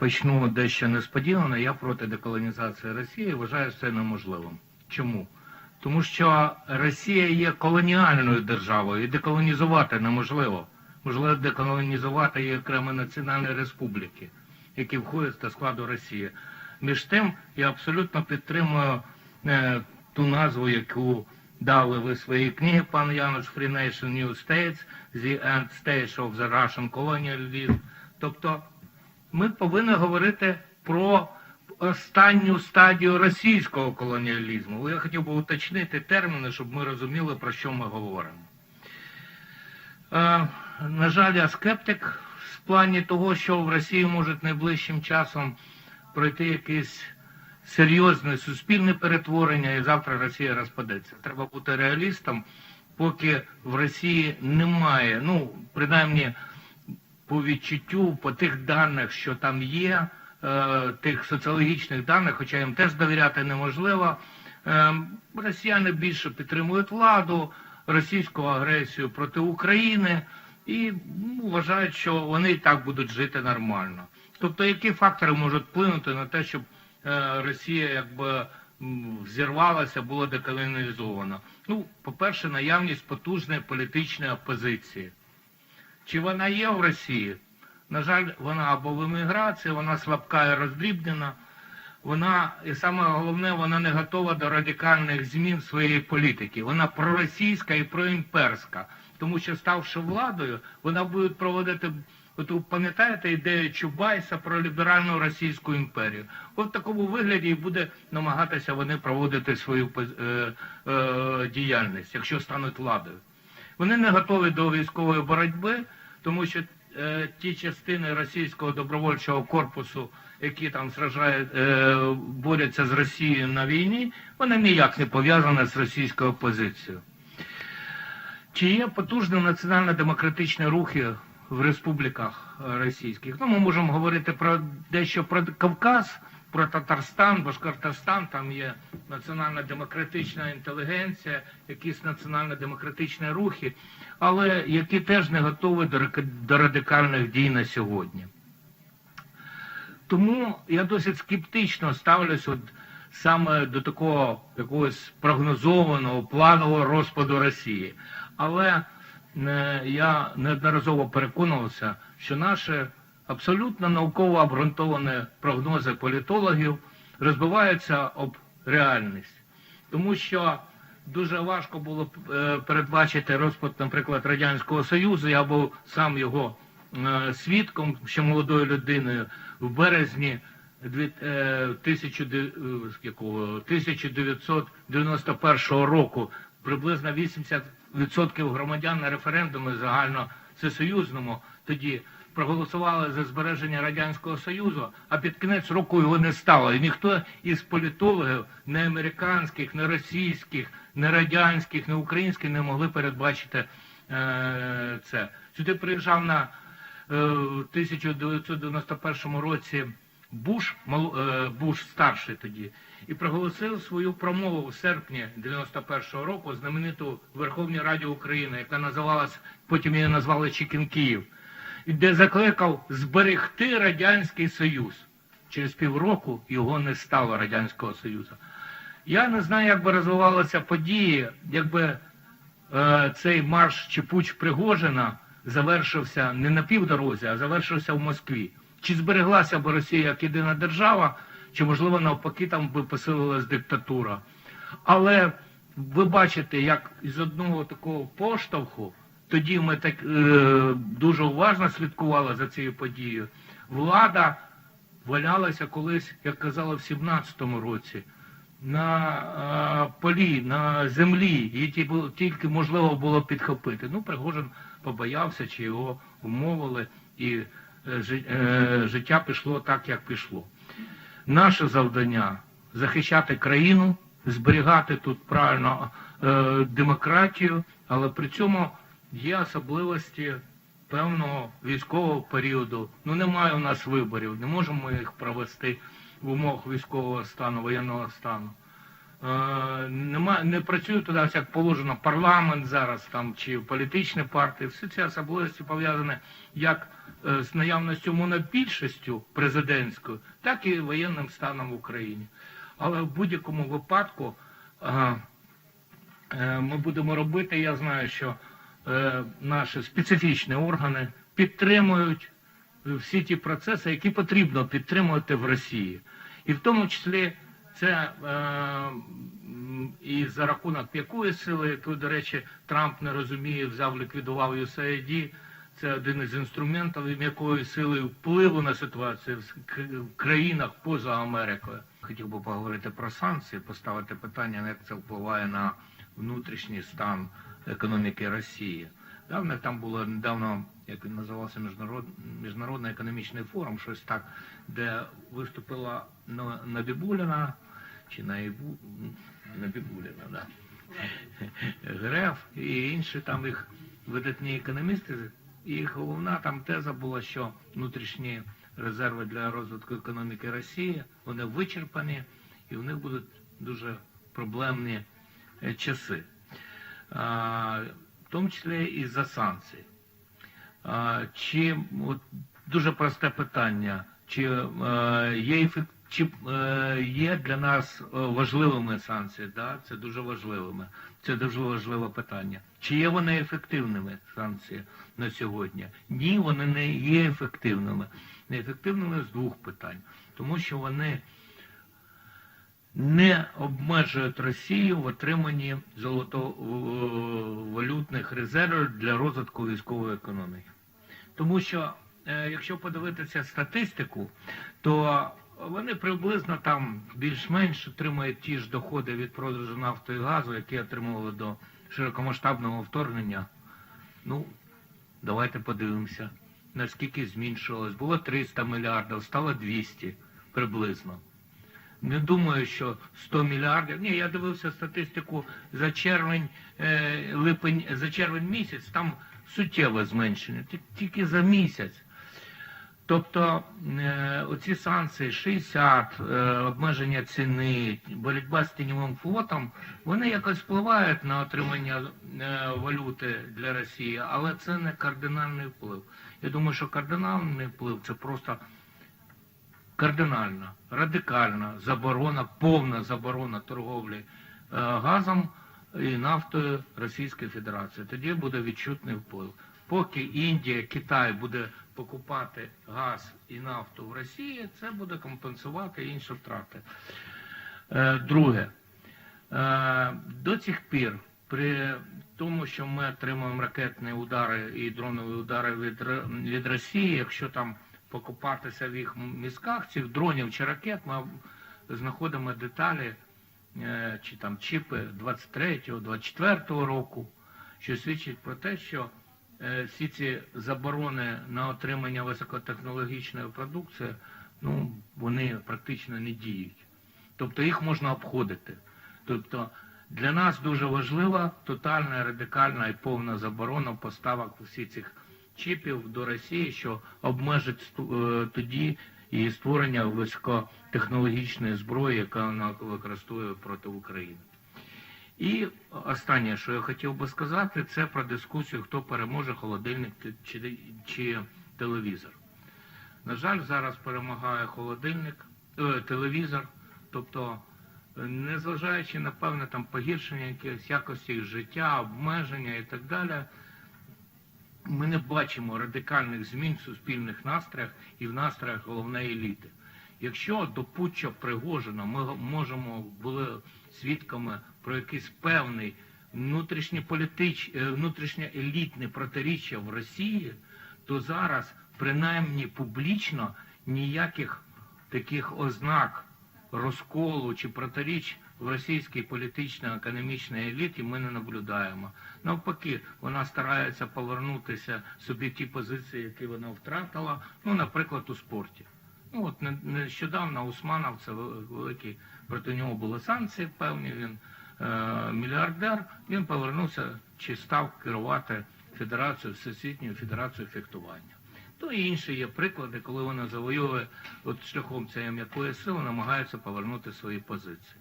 почну дещо несподівано. Я проти деколонізації Росії вважаю це неможливим. Чому? Тому що Росія є колоніальною державою і деколонізувати неможливо. Можливо, деколонізувати є окремі національні республіки, які входять до складу Росії. Між тим, я абсолютно підтримую е, ту назву, яку дали ви в своїй книги, пан Януш Free Nation New States, The End Stage of the Russian Colonialism. Тобто ми повинні говорити про останню стадію російського колоніалізму. Я хотів би уточнити терміни, щоб ми розуміли, про що ми говоримо. Е, на жаль, я скептик в плані того, що в Росії може найближчим часом пройти якесь серйозне суспільне перетворення, і завтра Росія розпадеться. Треба бути реалістом, поки в Росії немає, ну, принаймні, по відчуттю, по тих даних, що там є, е, тих соціологічних даних, хоча їм теж довіряти неможливо. Е, росіяни більше підтримують владу, російську агресію проти України і ну, вважають, що вони і так будуть жити нормально. Тобто, які фактори можуть вплинути на те, щоб е, Росія якби м, взірвалася, була деколонізована? Ну, по-перше, наявність потужної політичної опозиції. Чи вона є в Росії? На жаль, вона або в еміграції, вона слабка і роздрібнена. Вона, і саме головне, вона не готова до радикальних змін своєї політики. Вона проросійська і проімперська. Тому що, ставши владою, вона буде проводити, от ви пам'ятаєте ідею Чубайса про ліберальну Російську імперію. От в такому вигляді і буде намагатися вони проводити свою е, е, діяльність, якщо стануть владою. Вони не готові до військової боротьби, тому що е, ті частини російського добровольчого корпусу, які там сражають, е, борються з Росією на війні, вони ніяк не пов'язані з російською опозицією. Чи є потужні національно-демократичні рухи в республіках е, російських? Ну, ми можемо говорити про дещо про Кавказ, про Татарстан, Башкортостан, там є національно-демократична інтелігенція, якісь національно-демократичні рухи, але які теж не готові до, радикальних дій на сьогодні. Тому я досить скептично ставлюсь от саме до такого якогось прогнозованого планового розпаду Росії. Але е, я неодноразово переконувався, що наші абсолютно науково обґрунтовані прогнози політологів розбиваються об реальність. Тому що дуже важко було е, передбачити розпад, наприклад, Радянського Союзу. Я був сам його е, свідком, ще молодою людиною, в березні дві- е, 1000 якого, 1991 року приблизно 80% громадян на референдумі загально всесоюзному тоді проголосували за збереження Радянського Союзу, а під кінець року його не стало. І ніхто із політологів, не американських, не російських, не радянських, не українських не могли передбачити е, це. Сюди приїжджав на е, в 1991 році Буш, мал- е, Буш старший тоді, і проголосив свою промову в серпні 91-го року знамениту Верховній Раді України, яка називалась, потім її назвали Чікін Київ, де закликав зберегти Радянський Союз. Через півроку його не стало Радянського Союзу. Я не знаю, як би розвивалися події, якби е, цей марш чи пуч Пригожина завершився не на півдорозі, а завершився в Москві. Чи збереглася б Росія як єдина держава, чи можливо навпаки там би посилилась диктатура. Але ви бачите, як із одного такого поштовху, тоді ми так е, дуже уважно слідкували за цією подією. Влада валялася колись, як казали, в 17-му році на е, полі, на землі, її тільки можливо було підхопити. Ну, Пригожин побоявся, чи його умовили, і е, е, життя пішло так, як пішло. Наше завдання захищати країну, зберігати тут правильно е, демократію, але при цьому є особливості певного військового періоду. Ну немає у нас виборів, не можемо ми їх провести в умовах військового стану, воєнного стану. Е, нема, не працює туди, як положено, парламент зараз там чи політичні партії. Всі ці особливості пов'язані як е, з наявністю монобільшістю президентською, так і воєнним станом в Україні. Але в будь-якому випадку е, е, ми будемо робити. Я знаю, що наші специфічні органи підтримують всі ті процеси, які потрібно підтримувати в Росії. І в тому числі це е, і за рахунок якої сили, яку, до речі, Трамп не розуміє, взяв, ліквідував USAID, це один із інструментів, якої сили впливу на ситуацію в країнах поза Америкою. Хотів би поговорити про санкції, поставити питання, як це впливає на внутрішній стан економіки Росії. Да, там було недавно, як він називався, міжнарод, міжнародний економічний форум, щось так, де виступила Набібуліна, чи Наїбу, Набібуліна, да. Греф і інші там їх видатні економісти. І головна там теза була, що внутрішні резерви для розвитку економіки Росії вони вичерпані, і в них будуть дуже проблемні е, часи. В тому числі і за санкції. Чи от, дуже просте питання, чи е, є ефект, чи е, є для нас е, важливими санкції? Да? Це дуже важливими. Це дуже важливе питання. Чи є вони ефективними санкції на сьогодні? Ні, вони не є ефективними. Неефективними з двох питань, тому що вони не обмежують Росію в отриманні золотовалютних резервів для розвитку військової економіки. Тому що, е, якщо подивитися статистику, то вони приблизно там більш-менш отримують ті ж доходи від продажу нафти і газу, які отримували до широкомасштабного вторгнення. Ну, давайте подивимося, наскільки зменшилось. Було 300 мільярдів, стало 200 приблизно. Не думаю, що 100 мільярдів. Ні, я дивився статистику за червень, е, липень, за червень місяць, там суттєве зменшення, тільки за місяць. Тобто е, оці санкції 60, е, обмеження ціни, боротьба з тіньовим флотом, вони якось впливають на отримання валюти для Росії, але це не кардинальний вплив. Я думаю, що кардинальний вплив це просто кардинальна, радикальна заборона, повна заборона торговлі е, газом і нафтою Російської Федерації. Тоді буде відчутний вплив. Поки Індія, Китай буде покупати газ і нафту в Росії, це буде компенсувати інші втрати. Е, Друге, Е, до цих пір, при тому, що ми отримуємо ракетні удари і дронові удари від, від Росії, якщо там покупатися в їх мізках цих дронів чи ракет, ми знаходимо деталі е, чи там чіпи 23-24 року, що свідчить про те, що е, всі ці заборони на отримання високотехнологічної продукції, ну, вони практично не діють. Тобто їх можна обходити. Тобто для нас дуже важлива тотальна, радикальна і повна заборона поставок всіх цих чіпів до Росії, що обмежить е, тоді і створення високотехнологічної зброї, яка вона використовує проти України. І останнє, що я хотів би сказати, це про дискусію, хто переможе холодильник чи, чи телевізор. На жаль, зараз перемагає холодильник, е, телевізор, тобто, е, незважаючи на певне там погіршення якихось якості життя, обмеження і так далі, ми не бачимо радикальних змін в суспільних настроях і в настроях головної еліти. Якщо до путча Пригожина ми можемо були свідками про якийсь певний внутрішньополітич, е, внутрішньоелітне протиріччя в Росії, то зараз, принаймні публічно, ніяких таких ознак розколу чи протиріч в російській політично-економічній еліті ми не наблюдаємо. Навпаки, вона старається повернутися собі ті позиції, які вона втратила, ну, наприклад, у спорті. Ну от нещодавно Усманов, це великий, проти нього були санкції певні, він е, мільярдер, він повернувся чи став керувати Федерацією, Всесвітньою Федерацією фехтування. То і інші є приклади, коли вони завоювали от шляхом цієї м'якої сили, намагаються повернути свої позиції.